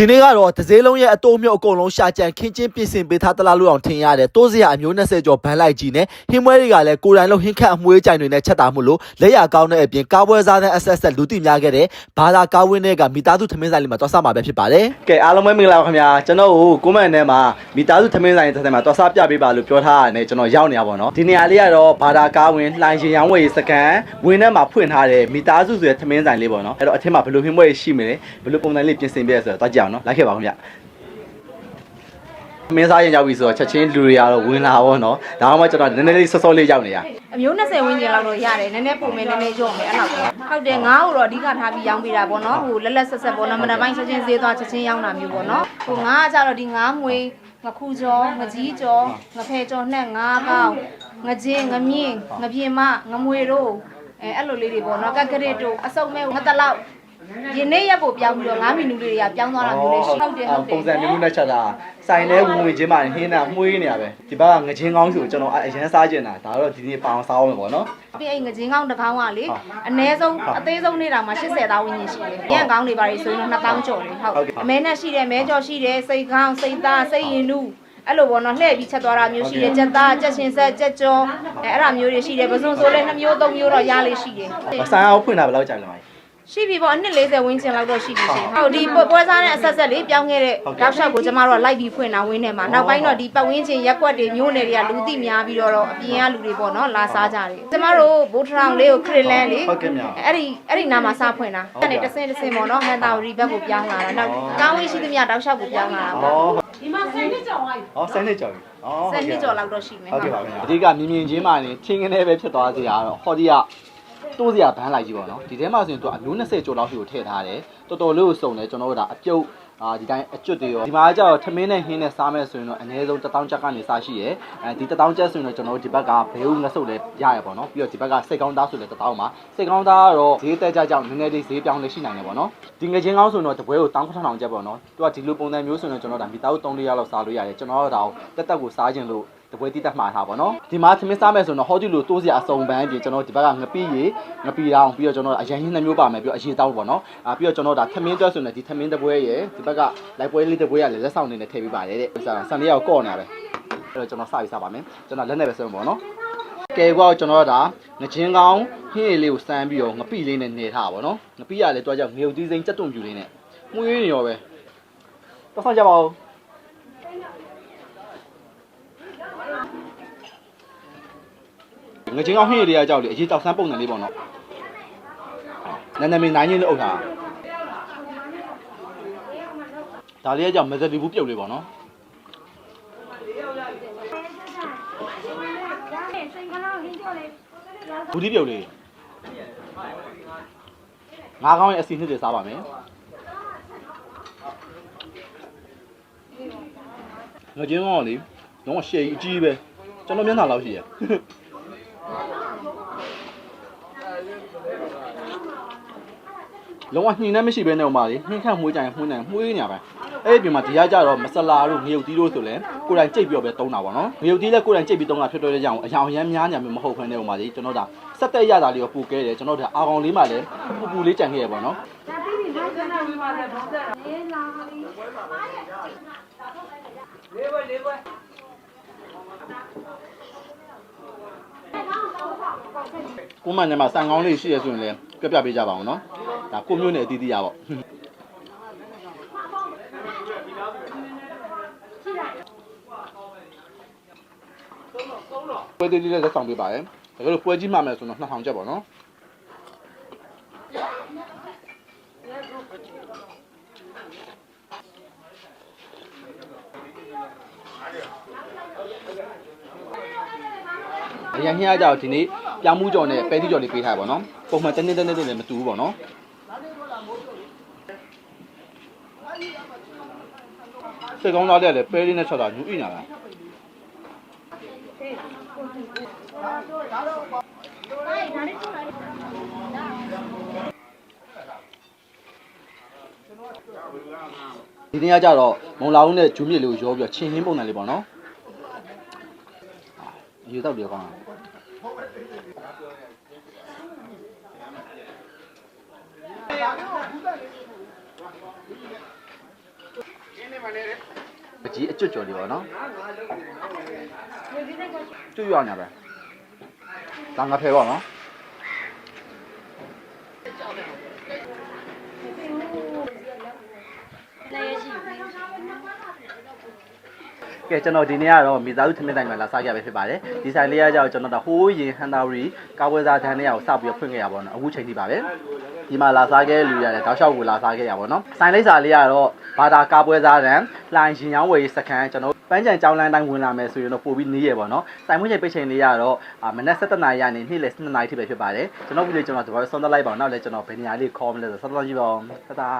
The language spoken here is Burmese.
ဒီနေ့ကတော့တစ်စေးလုံးရဲ့အတိုးမြုပ်အကုန်လုံးရှာကြံခင်းချင်းပြင်ဆင်ပေးထားတလားလို့အောင်ထင်ရတယ်တိုးစရာအမျိုး20ကျော်ဘန်းလိုက်ကြီးနဲ့ဟင်းမွဲတွေကလည်းကိုယ်တိုင်လုံးဟင်းခတ်အမွှေးကြိုင်တွေနဲ့ချက်တာမှုလို့လက်ရကောင်းတဲ့အပြင်ကားပွဲစားတဲ့အဆက်ဆက်လူသိများခဲ့တဲ့ဘာသာကားဝင်းတွေကမိသားစုသမင်းဆိုင်လေးမှာသွားစားမှာပဲဖြစ်ပါတယ်ကဲအားလုံးပဲမင်္ဂလာပါခင်ဗျာကျွန်တော်ကိုကွန်မန့်ထဲမှာမိသားစုသမင်းဆိုင်တစ်ဆိုင်မှာတွားစားပြပေးပါလို့ပြောထားရတယ်ကျွန်တော်ရောက်နေရပါတော့ဒီနေရာလေးကတော့ဘာသာကားဝင်လှိုင်းရှင်ရောင်းဝယ်ရေးစကန်ဝင်ထဲမှာဖွင့်ထားတဲ့မိသားစုဆိုတဲ့သမင်းဆိုင်လေးပေါ့နော်အဲ့တော့အထက်မှာဘယ်လိုဟင်းပွဲရှိမလဲဘယ်လိုပုံစံလေးပြင်ဆင်ပေးရဆိုတော့တွားကြအောင်နော်လိုက်ခဲ့ပါခင်ဗျာမင်းစားရင်ရောက်ပြီဆိုတော့ချက်ချင်းလူတွေကတော့ဝင်လာပါတော့ဒါမှမဟုတ်ကျွန်တော်နည်းနည်းလေးစောစောလေးရောက်နေရအမျိုး20ဝန်းကျင်လောက်တော့ရတယ်နည်းနည်းပုံမယ်နည်းနည်းကြော့မယ်အဲ့လောက်ပဲဟုတ်တယ်ငါ့ကိုတော့အဓိကထားပြီးရောင်းပေးတာပေါ့နော်ဟိုလက်လက်ဆက်ဆက်ပေါ့နော်မနက်ပိုင်းချက်ချင်းဈေးသွားချက်ချင်းရောင်းတာမျိုးပေါ့နော်ဟိုငါကကြတော့ဒီငါးမွေငခုကြောငကြီးကြောငဖဲကြောနှက်ငါးကောင်းငကျင်းငမြင့်ငပြင်းမငမွေတို့အဲအဲ့လိုလေးတွေပေါ့နော်ကက်ကရစ်တို့အစုံမဲငတလောက် ဒီနေ့ရက်ကိုပြောင်းပြီးတော့9မိနစ်လေးတွေကပြောင်းသွားတာမျိုးလေးရှိဟုတ်တယ်ဟုတ်တယ်ပုံစံမျိုးနဲ့ချက်တာဆိုင်ထဲဝင်ဝင်ချင်းမှဟင်းတာမှုေးနေရပဲဒီဘက်ကငချင်းကောင်းဆိုကျွန်တော်အရင်စားကျင်တာဒါတော့ဒီနေ့ပအောင်စားအောင်ပေါ့နော်ပြီးအဲ့ငကြင်းကောင်းတစ်ကောင်းကလေဟုတ်အ ਨੇ ဆုံးအသေးဆုံးနေတာမှာ80သားဝန်းကျင်ရှိတယ်။ညံ့ကောင်းတွေပါလေဆိုရင်တော့2000ကျော်တယ်ဟုတ်ဟုတ်ကဲ့အမဲနဲ့ရှိတယ်မဲကျော်ရှိတယ်စိတ်ကောင်းစိတ်သားစိတ်ရင်နူးအဲ့လိုပေါ့နော်လှည့်ပြီးချက်သွားတာမျိုးရှိတယ်ကြက်သားကြက်ရှင်ဆက်ကြက်ကြောအဲအဲ့ဒါမျိုးတွေရှိတယ်ပစုံဆိုလဲ2မျိုး3မျိုးတော့ရလေးရှိတယ်ဆိုင်အောင်ဖွင့်တာဘယ်လောက်ကြာလဲမလဲ ရှိပြီပေါ့အနှစ်40ဝန်းကျင်လောက်တော့ရှိပြီရှင်ဟုတ်ဒီပွဲစားနဲ့အဆက်ဆက်လေးပြောင်းခဲ့တဲ့ဟုတ်ကဲ့တောက်လျှောက်ကိုကျမတို့ကလိုက်ပြီးဖွင့်တာဝင်းထဲမှာနောက်ပိုင်းတော့ဒီပတ်ဝန်းကျင်ရက်ကွက်တွေမျိုးနယ်တွေကလူသိများပြီးတော့အပြင်ကလူတွေပေါ့နော်လာစားကြတယ်ကျမတို့ဘိုးထရောင်လေးကိုခရစ်လန်လေးဟုတ်ကဲ့မြောက်အဲ့ဒီအဲ့ဒီနာမှာစဖွင့်တာအဲ့ဒီတစ်စင်းတစ်စင်းပေါ့နော်ဟန်တာရီဘက်ကိုပြောင်းလာတာနောက်ကောင်းဝေးရှိသမျှတောက်လျှောက်ကိုပြောင်းလာတာဩပေါ့ဒီမှာဆိုင်နှစ်ကြော်သွားပြီဩဆယ်နှစ်ကျော်ပြီဩဆယ်နှစ်ကျော်လောက်တော့ရှိမယ်ဟုတ်ကဲ့ပါခင်ဗျာအဓိကမြင်မြင်ချင်းမှနေချင်းကနေပဲဖြစ်သွားစီရတော့ဟောဒီက တိုးစရာဘန်းလိုက်ကြီးပေါ့နော်ဒီထဲမှာဆိုရင်သူအမျိုး20ကျော်လောက်ရှိကိုထည့်ထားတယ်တော်တော်လေးကိုစုံတယ်ကျွန်တော်တို့ဒါအပြုတ်အာဒီတိုင်းအကျွတ်တွေရောဒီမှာကျတော့ထမင်းနဲ့ဟင်းနဲ့စားမယ်ဆိုရင်တော့အနည်းဆုံး1000ကျပ်ကနေစားရှိရယ်အဲဒီ1000ကျပ်ဆိုရင်တော့ကျွန်တော်တို့ဒီဘက်ကဘေးဦးငဆုပ်လည်းရရပေါ့နော်ပြီးတော့ဒီဘက်ကစိတ်ကောင်းသားဆိုလည်း1000ပါစိတ်ကောင်းသားကတော့ဈေးတက်ကြကြောင်နည်းနည်းလေးဈေးပြောင်းလဲရှိနိုင်တယ်ပေါ့နော်ဒီငချင်းကောင်းဆိုရင်တော့တပွဲကို19000ကျပ်ပေါ့နော်သူကဒီလိုပုံစံမျိုးဆိုရင်ကျွန်တော်ဒါမိသားစု3-4ယောက်လောက်စားလို့ရတယ်ကျွန်တော်တို့ဒါကိုတက်တက်ကိုစားခြင်းလို့ တပွဲတိတက်မှားထားပါတော့ဒီမှာသမင်းစားမယ်ဆိုတော့ဟောဒီလိုတိုးစရာအစုံပန်းပြင်ကျွန်တော်ဒီဘက်ကငပီးရေငပီတောင်ပြီးတော့ကျွန်တော်အရင်ဟင်းနှမျိုးပါမယ်ပြီးတော့အရင်တောက်ပေါ့နော်အာပြီးတော့ကျွန်တော်ဒါသမင်းတွက်ဆိုရင်ဒီသမင်းတပွဲရေဒီဘက်ကလိုက်ပွဲလေးတပွဲရလည်းလက်ဆောင်နေနဲ့ထည့်ပေးပါတယ်တဲ့ဆန်ဆန်လေးရောက်ကော့နေရပဲအဲ့တော့ကျွန်တော်စပြီးစားပါမယ်ကျွန်တော်လက်နဲ့ပဲဆွဲမှာပေါ့နော်ကဲကွာကျွန်တော်ဒါငချင်းကောင်းဟင်းရည်လေးကိုစမ်းပြီးတော့ငပီလေးနဲ့နေထားပါတော့ငပီရလည်းတွားကြောက်ငရုတ်သီးစိမ်းစက်တွန့်ပြူလေးနဲ့မှုရင်းနေရောပဲတော့ဆောင်ကြပါဦး ငချင်းကောင်းဟင်းရည်တွေကကြောက်လေအရေးတောက်ဆန်းပုံစံလေးပေါ့နော်နန်းနမင်းနိုင်ချင်းလို့အုပ်ထားဒါလေးကကြောက်မဇလီဘူးပြုတ်လေးပေါ့နော်ဘူးဒီပြုတ်လေးငါးကောင်းရဲ့အစီနှစ်တွေစားပါမယ်ငချင်းကောင်းကလေတော့ရှယ်ကြီးအကြီးပဲကျွန်တော်မျက်နှာလောက်ရှိရ လုံးဝညှိနှက်မရှိဘဲနဲ့ဥမာလေနှင်းခန့်မွေးကြရင်မှုန်းနေမှုေးနေရပဲအဲ့ဒီပြင်မှာဒီကကြတော့မဆလာတို့ငရုတ်တီးတို့ဆိုလဲကိုယ်တိုင်ကြိတ်ပြီးတော့ပဲတုံးတာပေါ့နော်ငရုတ်တီးလည်းကိုယ်တိုင်ကြိတ်ပြီးတုံးတာဖြစ်တော့တဲ့ကြောင့်အယောင်ရမ်းများညာမျိုးမဟုတ်ခွင့်နဲ့ဥမာလေကျွန်တော်ဒါစက်တက်ရတာလေးကိုပူကဲတယ်ကျွန်တော်ဒါအာကောင်လေးမှလည်းပူပူလေးကြံခဲ့ရပေါ့နော် ကိုမန်နဲ့မှာစံကောင်းလေးရှိရဆိုရင်လည်းပြပြပေးကြပါအောင်နော်ဒါကိုမျိုးနဲ့အတီးတီးရပေါ့ပွဲသေးလေးလည်းလက်ဆောင်ပေးပါရယ်ဒါကြလို့ပွဲကြီးမှမယ်ဆိုတော့2000ကျပ်ပေါ့နော်အရင်ညှရကြတော့ဒီနေ့ ပြောင်းမှုကြော်နဲ့ပဲတိကြော်လေးပေးထားပါတော့ပုံမှန်တနေ့တနေ့တည်းလည်းမတူဘူးပေါ့နော်စိတ်ကောင်းသားတဲ့လည်းပဲလေးနဲ့ချက်တာညူဣညာလားဒီနေ့ကကြတော့မုံလာဦးနဲ့ဂျူးမြစ်လေးကိုရောပြီးတော့ချင်းဟင်းပုံစံလေးပေါ့နော်အယူတော့ပြောကောင်းတာ ကပကြီးအကျွတ်ကြော်လေးပေါ့နော်ကျွတ်ရအောင်ညာပဲဒါငါဖဲပါနော် ကဲကျွန်တော်ဒီနေ့ကတော့မိသားစုထမင်းတိုင်းမှာလာစားကြပဲဖြစ်ပါတယ်ဒီဆိုင်လေးကကြောက်ကျွန်တော်တို့ဟိုးရင်ဟန်တာရီကာဝဲစားတန်းလေးကိုစပြီးဖွင့်ခဲ့ရပါတော့အခုချိန်ထိပါပဲဒီမှာလာစားခဲ့လူရတယ်တောက်လျှောက်ကိုလာစားခဲ့ရပါတော့ဆိုင်လိပ်စာလေးကတော့ဘာသာကာပွဲစားတန်းလှိုင်ရင်ရောင်းဝယ်စခန်းကျွန်တော်ပန်းချံကြောင်းလန်းတိုင်းဝင်လာမယ်ဆိုရင်တော့ပို့ပြီးနေရပါတော့ဆိုင်မွေးချိန်ပိတ်ချိန်လေးကတော့မနက်7:00နာရီကနေနေ့လယ်7:00နာရီထိပဲဖြစ်ပါတယ်ကျွန်တော်ဗီဒီယိုကျွန်တော်ဒီဘက်ဆုံးသက်လိုက်ပါတော့နောက်လည်းကျွန်တော်ဘယ်နေရာလေးခေါ်မလဲဆိုဆက်သွားကြည့်ပါဦးတတာ